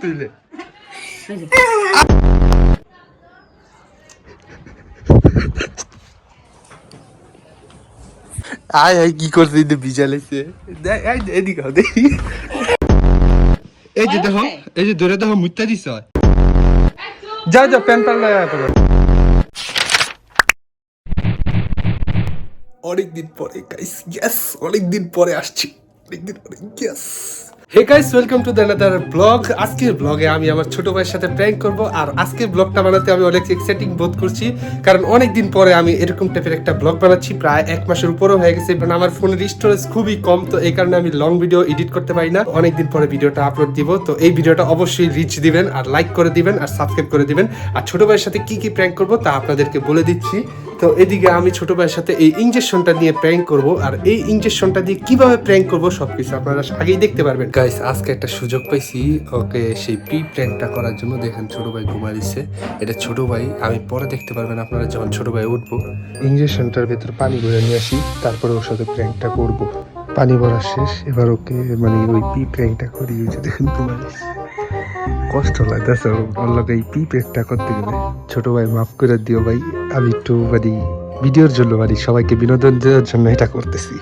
তুইলে আয় আয় কি করছে এই বিজালেছে এদিকে দেখি। এই যে দেখো এই যে ধরে দেখো মুত্তা দিছ যা যা প্যান প্যান লাগা করো। অনেকদিন পরে গাইস ইয়েস অনেকদিন পরে আসছি। অনেকদিন পরে yes hey guys welcome to the another blog আজকের ব্লগে আমি আমার ছোট ভাইয়ের সাথে প্র্যাঙ্ক করব আর আজকের ব্লগটা বানাতে আমি অনেক এক্সাইটিং বোধ করছি। কারণ অনেক দিন পরে আমি এরকম টাইপের একটা ব্লগ বানাচ্ছি, প্রায় এক মাসের উপরও হয়ে গেছে কারণ আমার ফোনের স্টোরেজ খুবই কম, তো এই কারণে আমি লং ভিডিও এডিট করতে পারি না। অনেকদিন পরে ভিডিওটা আপলোড দিব, তো এই ভিডিওটা অবশ্যই রিচ দিবেন আর লাইক করে দিবেন আর সাবস্ক্রাইব করে দিবেন। আর ছোট ভাইয়ের সাথে কি কি প্র্যাঙ্ক করব তা আপনাদেরকে বলে দিচ্ছি। তো এদিকে আমি ছোট ভাইয়ের সাথে এই ইঞ্জেকশনটা নিয়ে প্র্যাঙ্ক করব। আর এই ইঞ্জেকশনটা দিয়ে কীভাবে প্র্যাঙ্ক করব সবকিছু আপনারা আগেই দেখতে পারবেন। গাইস আজকে একটা সুযোগ পাইছি। ওকে সেই প্রি প্র্যাঙ্কটা করার জন্য দেখেন ছোট ভাই ঘুমা দিচ্ছে এটা ছোট ভাই আমি পরে দেখতে পারবেন আপনারা যখন ছোট ভাই উঠবো। ইঞ্জেকশনটার ভেতর পানি ভরে নিয়ে আসি তারপরে ওর সাথে প্র্যাঙ্কটা করব। পানি ভরা শেষ এবার ওকে মানে ওই পি প্র্যাঙ্কটা করি ওই যে দেখেন ঘুমা দিচ্ছে কষ্ট লাগতেছে, ওর লোক এই পি প্র্যাঙ্কটা করতে গেলে। ছোট ভাই, মাফ করে দিও ভাই, আমি একটু মানে ভিডিওর জন্য মানে সবাইকে বিনোদন দেওয়ার জন্য এটা করতেছি।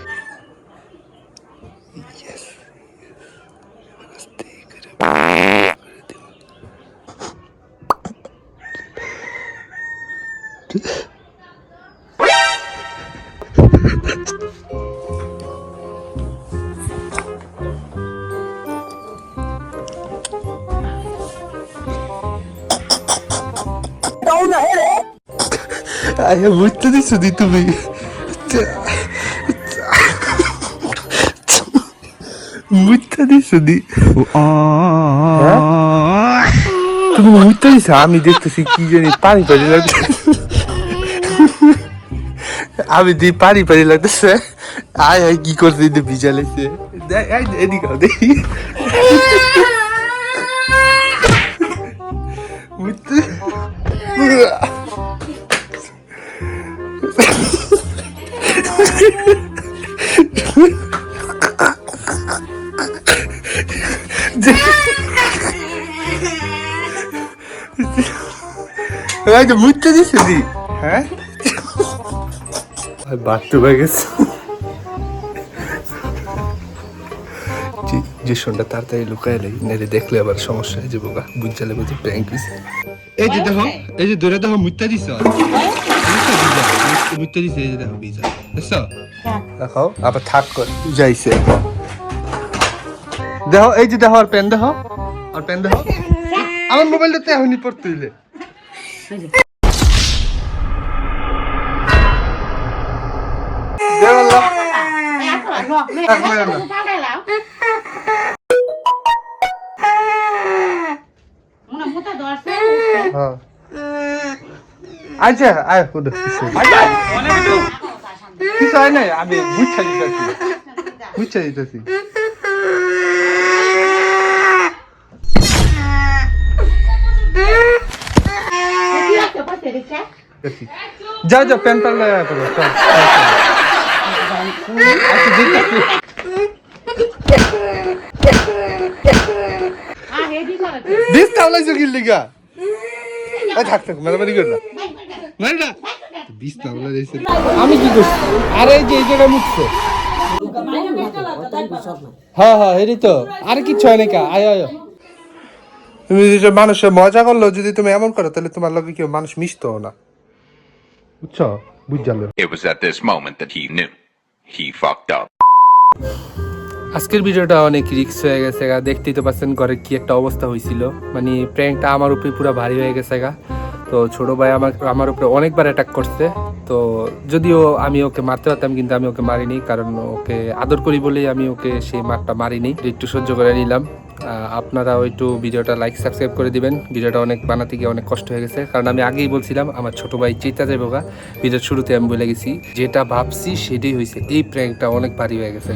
আরে বুঝতে দিছো দি তুমি? বুঝতে দিছো দি তুমি বুঝতে দিছো? আমি দেখতেছি কি জানি পানি পানি লাগছে আমি দি পানি পানি লাগতেছে। আয় আয়, কি করছে দি ভিজা লাগছে। এদিকে দেখি। বুঝতে এই যে মুখটা দিছে দি? হ্যাঁ? বাথরুম হয়ে গেছে। যে শোনটা তাড়াতাড়ি লুকাইলে নেড়ে দেখলে আবার সমস্যা হয়ে যাব গা। বুঝালে বুঝে প্র্যাঙ্ক এই যে দেখো এই যে ধরে দেখো মুত্তা দিছ। মুত্তা দিছে এই যে দেখো বিজা দেখছ? দেখো আবার থাক করে। যাইছে দেখো এই যে দেখো আর পেন দেখো। আর পেন দেখো। আমার মোবাইলটাতে এখনই পড়তে হইলে। হ্যাঁ। আচ্ছা আয় হুদু কিছু কিছু হয় নাই আমি বুঝছা দিতেছি। বুঝছা দিতেছি। যা যা প্যান প্যান লাগা করো আচ্ছা দিস তাহলে কি লিগা থাক থাক মারামারি কর না। না দিয়েছে। আমি কি করছি? আরে এই যে এই জায়গা মুখছে হ্যাঁ হ্যাঁ হেরি তো। আরে কিচ্ছু হয় নাকি আয় আয় তুমি মানুষের মজা করল যদি তুমি এমন করো তাহলে তোমার লগে কেউ মানুষ মিশতো না। বুঝছ? বুঝালো It was at this moment that he knew. He fucked up. আজকের ভিডিওটা অনেক রিক্স হয়ে গেছে গা। দেখতেই তো পাচ্ছেন ঘরে কি একটা অবস্থা হয়েছিল মানে প্র্যাঙ্কটা আমার উপরে পুরো ভারী হয়ে গেছে গা। তো ছোট ভাই আমার আমার উপরে অনেকবার অ্যাটাক করছে। তো যদিও আমি ওকে মারতে পারতাম, কিন্তু আমি ওকে মারিনি, কারণ ওকে আদর করি বলেই আমি ওকে সেই মারটা মারিনি। একটু সহ্য করে নিলাম। আপনারাও একটু ভিডিওটা লাইক সাবস্ক্রাইব করে দিবেন। ভিডিওটা অনেক বানাতে গিয়ে অনেক কষ্ট হয়ে গেছে। কারণ আমি আগেই বলছিলাম, আমার ছোট ভাই চিতা যাইব গা। ভিডিওর শুরুতে আমি বলে গেছি, যেটা ভাবছি সেটাই হয়েছে এই প্র্যাঙ্কটা অনেক ভারী হয়ে গেছে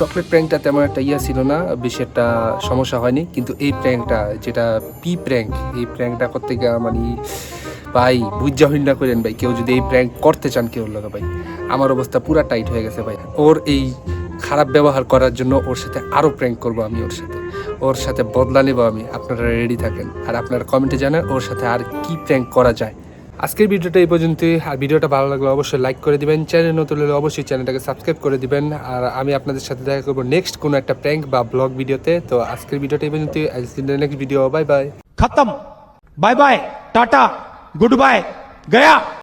চকলেট প্র্যাঙ্কটা তেমন একটা ইয়া ছিল না, বেশি একটা সমস্যা হয়নি। কিন্তু এই প্র্যাঙ্কটা যেটা পি প্র্যাঙ্ক এই প্র্যাঙ্কটা করতে গিয়ে মানে ভাই, বুঝা হইন না করেন ভাই। কেউ যদি এই প্র্যাঙ্ক করতে চান, কেউ লোক ভাই। আমার অবস্থা পুরা টাইট হয়ে গেছে ভাই। ওর এই খারাপ ব্যবহার করার জন্য ওর সাথে আরও প্র্যাঙ্ক করব আমি ওর সাথে। ওর সাথে বদলা নেব আমি, আপনারা রেডি থাকেন। আর আপনারা কমেন্টে জানান ওর সাথে আর কি প্র্যাঙ্ক করা যায়। আজকের ভিডিওটা এই পর্যন্তই। আর ভিডিওটা ভালো লাগলে অবশ্যই লাইক করে দিবেন। চ্যানেল নতুন হলে অবশ্যই চ্যানেলটাকে সাবস্ক্রাইব করে দিবেন। আর আমি আপনাদের সাথে দেখা করব নেক্সট কোনো একটা প্র্যাঙ্ক বা ব্লগ ভিডিওতে। তো আজকের ভিডিওটা এই পর্যন্ত নেক্সট ভিডিও বাই বাই খতম bye bye tata good bye Gaya